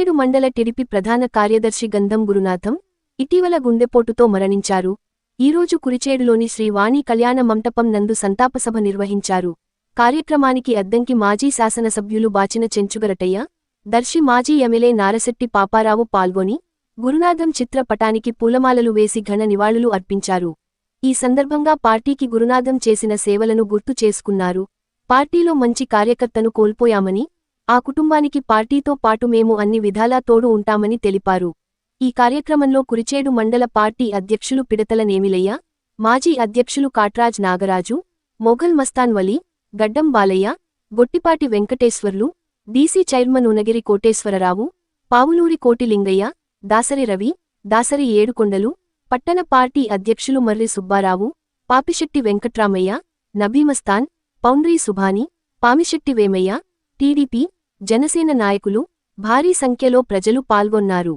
కురిచేడు మండల టిడిపి ప్రధాన కార్యదర్శి గంధం గురునాథం ఇటీవల గుండెపోటుతో మరణించారు. ఈరోజు కురిచేడులోని శ్రీవాణి కళ్యాణ మంటపం నందు సంతాపసభ నిర్వహించారు. కార్యక్రమానికి అద్దంకి మాజీ శాసనసభ్యులు బాచిన చెంచుగరటయ్య దర్శి మాజీ ఎమ్మెల్యే నారశెట్టి పాపారావు పాల్గొని గురునాథం చిత్రపటానికి పూలమాలలు వేసి ఘన నివాళులు అర్పించారు. ఈ సందర్భంగా పార్టీకి గురునాథం చేసిన సేవలను గుర్తు చేసుకున్నారు. పార్టీలో మంచి కార్యకర్తను కోల్పోయామని ఆ కుటుంబానికి పార్టీతో పాటు మేము అన్ని విధాలా తోడు ఉంటామని తెలిపారు. ఈ కార్యక్రమంలో కురిచేడు మండల పార్టీ అధ్యక్షులు పిడతల నేమిలయ్య మాజీ అధ్యక్షులు కాట్రాజ్ నాగరాజు మొఘల్ మస్తాన్ వలి గడ్డం బాలయ్య గొట్టిపాటి వెంకటేశ్వర్లు డీసీ చైర్మన్ ఉనగిరి కోటేశ్వరరావు పావులూరి కోటి లింగయ్య దాసరి రవి దాసరి ఏడుకొండలు పట్టణ పార్టీ అధ్యక్షులు మర్రి సుబ్బారావు పాపిశెట్టి వెంకట్రామయ్య నబీమస్తాన్ పౌండ్రీ సుభాని పామిశెట్టి వేమయ్య టీడీపీ జనసేన నాయకులు భారీ సంఖ్యలో ప్రజలు పాల్గొన్నారు.